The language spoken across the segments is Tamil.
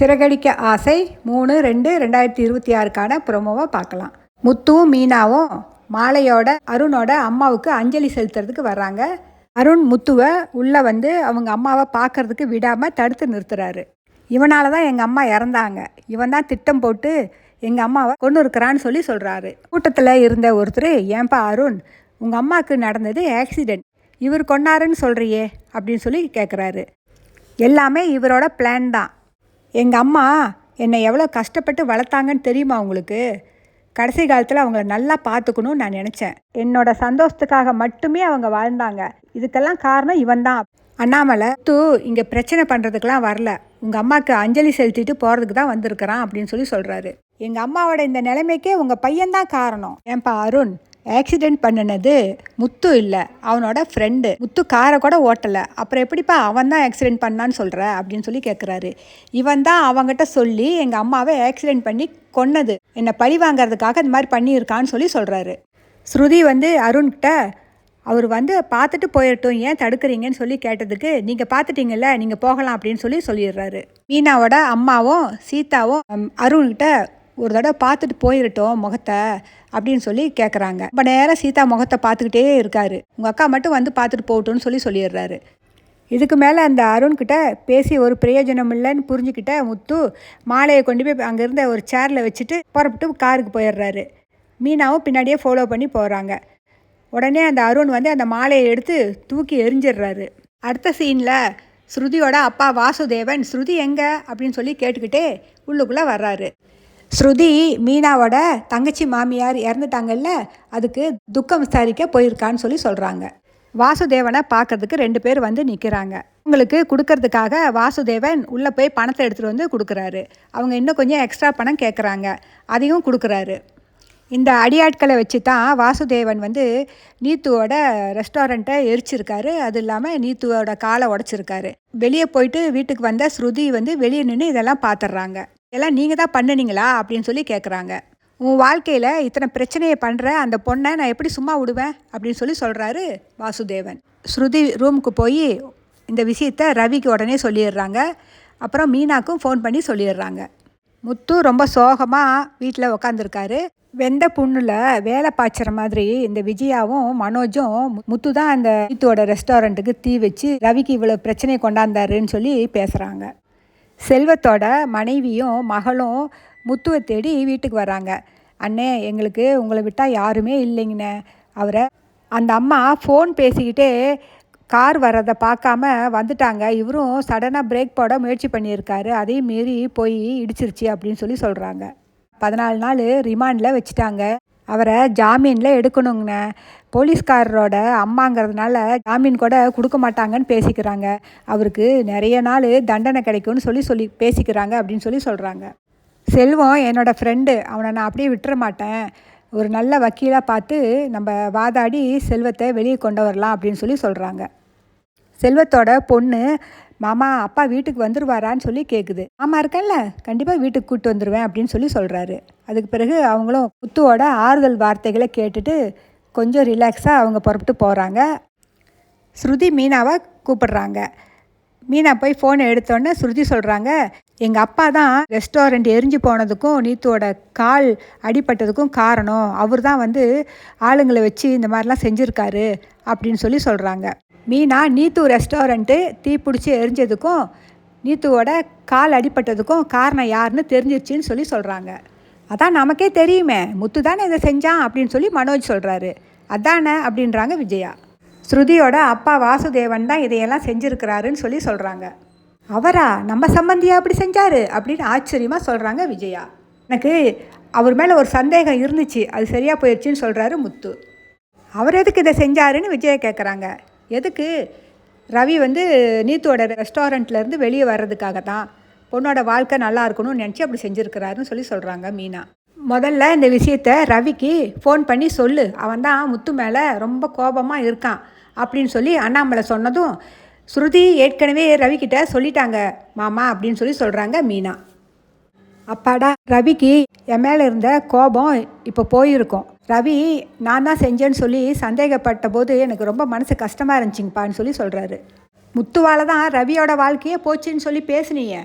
சிறகடிக்க ஆசை மூணு ரெண்டு ரெண்டாயிரத்தி இருபத்தி ஆறுக்கான ப்ரோமோவை பார்க்கலாம். முத்துவும் மீனாவும் மாலையோட அருணோட அம்மாவுக்கு அஞ்சலி செலுத்துறதுக்கு வர்றாங்க. அருண் முத்துவை உள்ளே வந்து அவங்க அம்மாவை பார்க்கறதுக்கு விடாமல் தடுத்து நிறுத்துறாரு. இவனால தான் எங்கள் அம்மா இறந்தாங்க. இவன் தான் திட்டம் போட்டு எங்கள் அம்மாவை கொண்டு இருக்கிறான்னு சொல்லி சொல்கிறாரு கூட்டத்தில் இருந்த ஒருத்தர் ஏன்பா அருண் உங்கள் அம்மாவுக்கு நடந்தது ஆக்சிடெண்ட் இவர் கொண்டாருன்னு சொல்கிறியே அப்படின்னு சொல்லி கேட்குறாரு எல்லாமே இவரோட பிளான் தான். எங்கள் அம்மா என்னை எவ்வளோ கஷ்டப்பட்டு வளர்த்தாங்கன்னு தெரியுமா உங்களுக்கு? கடைசி காலத்தில் அவங்கள நல்லா பார்த்துக்கணும்னு நான் நினச்சேன். என்னோட சந்தோஷத்துக்காக மட்டுமே அவங்க வாழ்ந்தாங்க. இதுக்கெல்லாம் காரணம் இவன் தான் அண்ணாமலை தூ இங்கே பிரச்சனை பண்ணுறதுக்கெலாம் வரல. உங்கள் அம்மாவுக்கு அஞ்சலி செலுத்திட்டு போகிறதுக்கு தான் வந்திருக்கிறான் அப்படின்னு சொல்லி சொல்கிறாரு எங்கள் அம்மாவோட இந்த நிலைமைக்கே உங்கள் பையன்தான் காரணம். ஏன்பா அருண் ஆக்சிடெண்ட் பண்ணினது முத்து இல்லை. அவனோட ஃப்ரெண்டு முத்து காரை கூட ஓட்டலை. அப்புறம் எப்படிப்பா அவன் தான் ஆக்சிடெண்ட் பண்ணான்னு சொல்கிற அப்படின்னு சொல்லி கேட்குறாரு இவன் தான் அவங்ககிட்ட சொல்லி எங்கள் அம்மாவை ஆக்சிடெண்ட் பண்ணி கொன்னது. என்னை பழி வாங்குறதுக்காக இந்த மாதிரி பண்ணியிருக்கான்னு சொல்லி சொல்கிறாரு ஸ்ருதி வந்து அருண்கிட்ட அவர் வந்து பார்த்துட்டு போயிடட்டும் ஏன் தடுக்கிறீங்கன்னு சொல்லி கேட்டதுக்கு நீங்கள் பார்த்துட்டீங்கல்ல நீங்கள் போகலாம் அப்படின்னு சொல்லி சொல்லிடுறாரு. மீனாவோட அம்மாவும் சீதாவும் அருண்கிட்ட ஒரு தடவை பார்த்துட்டு போயிடட்டும் முகத்தை அப்படின்னு சொல்லி கேட்குறாங்க இப்போ நேரம் சீதா முகத்தை பார்த்துக்கிட்டே இருக்காரு. உங்கள் அக்கா மட்டும் வந்து பார்த்துட்டு போகட்டும்னு சொல்லி சொல்லிடுறாரு. இதுக்கு மேலே அந்த அருண்கிட்ட பேசி ஒரு பிரயோஜனம் இல்லைன்னு புரிஞ்சுக்கிட்ட முத்து மாலையை கொண்டு போய் அங்கே இருந்த ஒரு சேரில் வச்சுட்டு புறப்பட்டு காருக்கு போயிடுறாரு. மீனாவும் பின்னாடியே ஃபாலோ பண்ணி போகிறாங்க உடனே அந்த அருண் வந்து அந்த மாலையை எடுத்து தூக்கி எரிஞ்சிடுறாரு. அடுத்த சீனில் ஸ்ருதியோட அப்பா வாசுதேவன் ஸ்ருதி எங்கே? அப்படின்னு சொல்லி கேட்டுக்கிட்டே உள்ளுக்குள்ளே வர்றாரு. ஸ்ருதி மீனாவோட தங்கச்சி மாமியார் இறந்துட்டாங்கல்ல அதுக்கு துக்கம் விசாரிக்க போயிருக்கான்னு சொல்லி சொல்கிறாங்க வாசுதேவனை பார்க்கறதுக்கு ரெண்டு பேர் வந்து நிற்கிறாங்க உங்களுக்கு கொடுக்கறதுக்காக வாசுதேவன் உள்ளே போய் பணத்தை எடுத்துகிட்டு வந்து கொடுக்குறாரு. அவங்க இன்னும் கொஞ்சம் எக்ஸ்ட்ரா பணம் கேட்குறாங்க அதையும் கொடுக்குறாரு. இந்த அடியாட்களை வச்சு தான் வாசுதேவன் வந்து நீத்துவோட ரெஸ்டாரண்ட்டை எரிச்சிருக்காரு. அது இல்லாமல் நீத்துவோட காலை உடச்சிருக்காரு. வெளியே போயிட்டு வீட்டுக்கு வந்த ஸ்ருதி வந்து வெளியே நின்று இதெல்லாம் பார்த்துட்றாங்க எல்லாம் நீங்கள் தான் பண்ணுனீங்களா? அப்படின்னு சொல்லி கேட்குறாங்க உன் வாழ்க்கையில் இத்தனை பிரச்சனையை பண்ணுற அந்த பொண்ணை நான் எப்படி சும்மா விடுவேன்? அப்படின்னு சொல்லி சொல்கிறாரு வாசுதேவன். ஸ்ருதி ரூமுக்கு போய் இந்த விஷயத்த ரவிக்கு உடனே சொல்லிடுறாங்க. அப்புறம் மீனாக்கும் ஃபோன் பண்ணி சொல்லிடுறாங்க. முத்து ரொம்ப சோகமாக வீட்டில் உக்காந்துருக்காரு. வெந்த புண்ணில் வேலை பாய்ச்சுற மாதிரி இந்த விஜயாவும் மனோஜும் மு- முத்து தான் அந்த நீத்துவோட ரெஸ்டாரண்ட்டுக்கு தீ வச்சு ரவிக்கு இவ்வளோ பிரச்சனையை கொண்டாந்தாருன்னு சொல்லி பேசுகிறாங்க செல்வத்தோட மனைவியும் மகளும் முத்துவை தேடி வீட்டுக்கு வராங்க அண்ணே எங்களுக்கு உங்களை விட்டால் யாருமே இல்லைங்கண்ணே. அவரை அந்த அம்மா ஃபோன் பேசிக்கிட்டே கார் வர்றதை பார்க்காம வந்துட்டாங்க. இவரும் சடனாக பிரேக் போட முயற்சி பண்ணியிருக்காரு. அதையும் மீறி போய் இடிச்சிருச்சு அப்படின்னு சொல்லி சொல்கிறாங்க பதினாலு நாள் ரிமாண்டில் வச்சுட்டாங்க. அவரை ஜாமீனில் எடுக்கணுங்கண்ணே. போலீஸ்காரரோட அம்மாங்கிறதுனால ஜாமீன் கூட கொடுக்க மாட்டாங்கன்னு பேசிக்கிறாங்க. அவருக்கு நிறைய நாள் தண்டனை கிடைக்கும்னு சொல்லி சொல்லி பேசிக்கிறாங்க அப்படின்னு சொல்லி சொல்கிறாங்க செல்வம் என்னோடய ஃப்ரெண்டு அவனை நான் அப்படியே விட்டுற மாட்டேன். ஒரு நல்ல வக்கீலாக பார்த்து நம்ம வாதாடி செல்வத்தை வெளியே கொண்டு வரலாம் அப்படின்னு சொல்லி சொல்கிறாங்க செல்வத்தோட பொண்ணு மாமா அப்பா வீட்டுக்கு வந்துடுவாரான்னு சொல்லி கேட்குது மாமா இருக்கேன்ல கண்டிப்பாக வீட்டுக்கு கூப்பிட்டு வந்துடுவேன் அப்படின்னு சொல்லி சொல்கிறாரு அதுக்கு பிறகு அவங்களும் முத்துவோட ஆறுதல் வார்த்தைகளை கேட்டுட்டு கொஞ்சம் ரிலாக்ஸாக அவங்க புறப்பட்டு போகிறாங்க ஸ்ருதி மீனாவை கூப்பிடுறாங்க. மீனா போய் ஃபோனை எடுத்தோன்னே ஸ்ருதி சொல்கிறாங்க எங்கள் அப்பா தான் ரெஸ்டாரண்ட் எரிஞ்சு போனதுக்கும் நீத்துவோட கால் அடிபட்டதுக்கும் காரணம். அவர் தான் வந்து ஆளுங்களை வச்சு இந்த மாதிரிலாம் செஞ்சுருக்காரு அப்படின்னு சொல்லி சொல்கிறாங்க மீனா நீத்து ரெஸ்டாரண்ட்டு தீ பிடிச்சி எரிஞ்சதுக்கும் நீத்துவோட கால் அடிபட்டதுக்கும் காரணம் யாருன்னு தெரிஞ்சிருச்சுன்னு சொல்லி சொல்கிறாங்க அதான் நமக்கே தெரியுமே. முத்து தானே இதை செஞ்சான் அப்படின்னு சொல்லி மனோஜ் சொல்கிறாரு அதானே அப்படின்றாங்க விஜயா. ஸ்ருதியோட அப்பா வாசுதேவன் தான் இதையெல்லாம் செஞ்சுருக்கிறாருன்னு சொல்லி சொல்கிறாங்க அவரா? நம்ம சம்பந்தியா அப்படி செஞ்சாரு? அப்படின்னு ஆச்சரியமாக சொல்கிறாங்க விஜயா. எனக்கு அவர் மேலே ஒரு சந்தேகம் இருந்துச்சு. அது சரியாக போயிடுச்சுன்னு சொல்கிறாரு முத்து. அவர் எதுக்கு இதை செஞ்சாருன்னு விஜயா கேட்குறாங்க எதுக்கு? ரவி வந்து நீத்துவோட ரெஸ்டாரண்ட்லேருந்து வெளியே வர்றதுக்காக தான் பொண்ணோட வாழ்க்கை நல்லா இருக்கணும்னு நினச்சி அப்படி செஞ்சுருக்கிறாருன்னு சொல்லி சொல்கிறாங்க மீனா. முதல்ல இந்த விஷயத்த ரவிக்கு ஃபோன் பண்ணி சொல்லு. அவன் தான் முத்து மேலே ரொம்ப கோபமாக இருக்கான் அப்படின்னு சொல்லி அண்ணாமலை சொன்னதும் ஸ்ருதி ஏற்கனவே ரவிக்கிட்ட சொல்லிட்டாங்க. மாமா அப்படின்னு சொல்லி சொல்கிறாங்க மீனா. அப்பாடா ரவிக்கு என் மேலே இருந்த கோபம் இப்போ போயிருக்கோம். ரவி நான் தான் செஞ்சேன்னு சொல்லி சந்தேகப்பட்ட போது எனக்கு ரொம்ப மனசு கஷ்டமாக இருந்துச்சுங்கப்பான்னு சொல்லி சொல்கிறாரு முத்துவால தான் ரவியோட வாழ்க்கையே போச்சுன்னு சொல்லி பேசுனீங்க.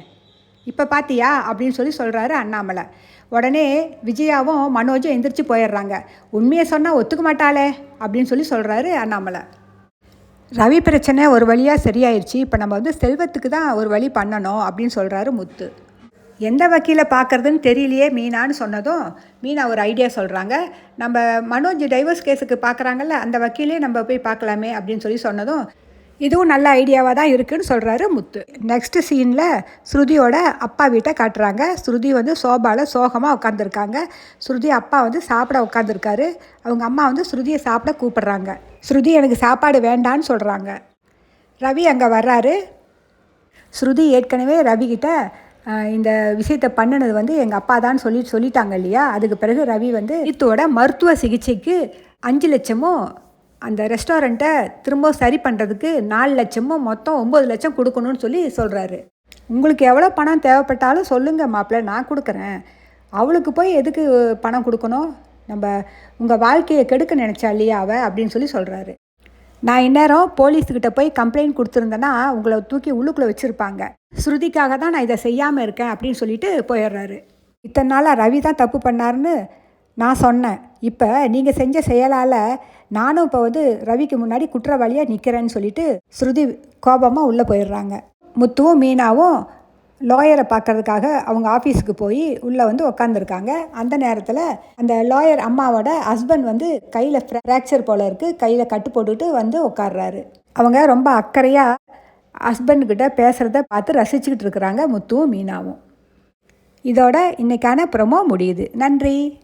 இப்போ பாத்தியா? அப்படின்னு சொல்லி சொல்கிறாரு அண்ணாமலை. உடனே விஜயாவும் மனோஜும் எந்திரிச்சு போயிடுறாங்க. உண்மையை சொன்னால் ஒத்துக்க மாட்டாளே அப்படின்னு சொல்லி சொல்கிறாரு அண்ணாமலை. ரவி பிரச்சனை ஒரு வழியாக சரியாயிருச்சு. இப்போ நம்ம வந்து செல்வத்துக்கு தான் ஒரு வழி பண்ணணும் அப்படின்னு சொல்கிறாரு முத்து. எந்த வக்கீலை பார்க்குறதுன்னு தெரியலையே மீனான்னு சொன்னதும் மீனா ஒரு ஐடியா சொல்கிறாங்க நம்ம மனோஜ் டைவர்ஸ் கேஸுக்கு பார்க்குறாங்கல்ல அந்த வக்கீலே நம்ம போய் பார்க்கலாமே அப்படின்னு சொல்லி சொன்னதும் இதுவும் நல்ல ஐடியாவாக தான் இருக்குன்னு சொல்கிறாரு முத்து. நெக்ஸ்ட் சீனில் ஸ்ருதியோட அப்பா வீட்டை காட்டுறாங்க. ஸ்ருதி வந்து சோபாவில் சோகமாக உட்காந்துருக்காங்க ஸ்ருதி அப்பா வந்து சாப்பிட உட்காந்துருக்காரு அவங்க அம்மா வந்து ஸ்ருதியை சாப்பிட கூப்பிடுறாங்க. ஸ்ருதி எனக்கு சாப்பாடு வேண்டான்னு சொல்கிறாங்க ரவி அங்கே வர்றாரு. ஸ்ருதி ஏற்கனவே ரவிக்கிட்ட இந்த விஷயத்தை பண்ணினது வந்து எங்கள் அப்பா தான் சொல்லி சொல்லிட்டாங்க இல்லையா? அதுக்கு பிறகு ரவி வந்து இத்தோட மருத்துவ சிகிச்சைக்கு அஞ்சு லட்சமும் அந்த ரெஸ்டாரண்ட்டை திரும்ப சரி பண்ணுறதுக்கு நாலு லட்சமும் மொத்தம் ஒம்பது லட்சம் கொடுக்கணும்னு சொல்லி சொல்கிறாரு உங்களுக்கு எவ்வளோ பணம் தேவைப்பட்டாலும் சொல்லுங்கள் மாப்பிள்ளை நான் கொடுக்குறேன். அவளுக்கு போய் எதுக்கு பணம் கொடுக்கணும்? நம்ம உங்கள் வாழ்க்கையை கெடுக்க நினச்சா இல்லையா அவ? அப்படின்னு சொல்லி சொல்கிறாரு நான் இந்நேரம் போலீஸ்கிட்ட போய் கம்ப்ளைண்ட் கொடுத்துருந்தேன்னா உங்களை தூக்கி உள்ளுக்குள்ளே வச்சுருப்பாங்க. ஸ்ருதிக்காக தான் நான் இதை செய்யாமல் இருக்கேன் அப்படின்னு சொல்லிட்டு போயிடுறாரு. இத்தனை நாளாக ரவி தான் தப்பு பண்ணாருன்னு நான் சொன்னேன். இப்போ நீங்கள் செஞ்ச செயலால் நானும் இப்போ வந்து ரவிக்கு முன்னாடி குற்றவாளியாக நிற்கிறேன்னு சொல்லிட்டு ஸ்ருதி கோபமாக உள்ளே போயிடுறாங்க. முத்துவும் மீனாவும் லாயரை பார்க்கறதுக்காக அவங்க ஆஃபீஸுக்கு போய் உள்ளே வந்து உக்காந்துருக்காங்க. அந்த நேரத்தில் அந்த லாயர் அம்மாவோட ஹஸ்பண்ட் வந்து கையில் ஃப்ராக்சர் போல இருக்குது கையில் கட்டு போட்டுட்டு வந்து உட்காடுறாரு அவங்க ரொம்ப அக்கறையாக ஹஸ்பண்ட்கிட்ட பேசுகிறத பார்த்து ரசிச்சுக்கிட்டு இருக்கிறாங்க முத்துவும் மீனாவும். இதோட இன்றைக்கான ப்ரொமோ முடியுது. நன்றி.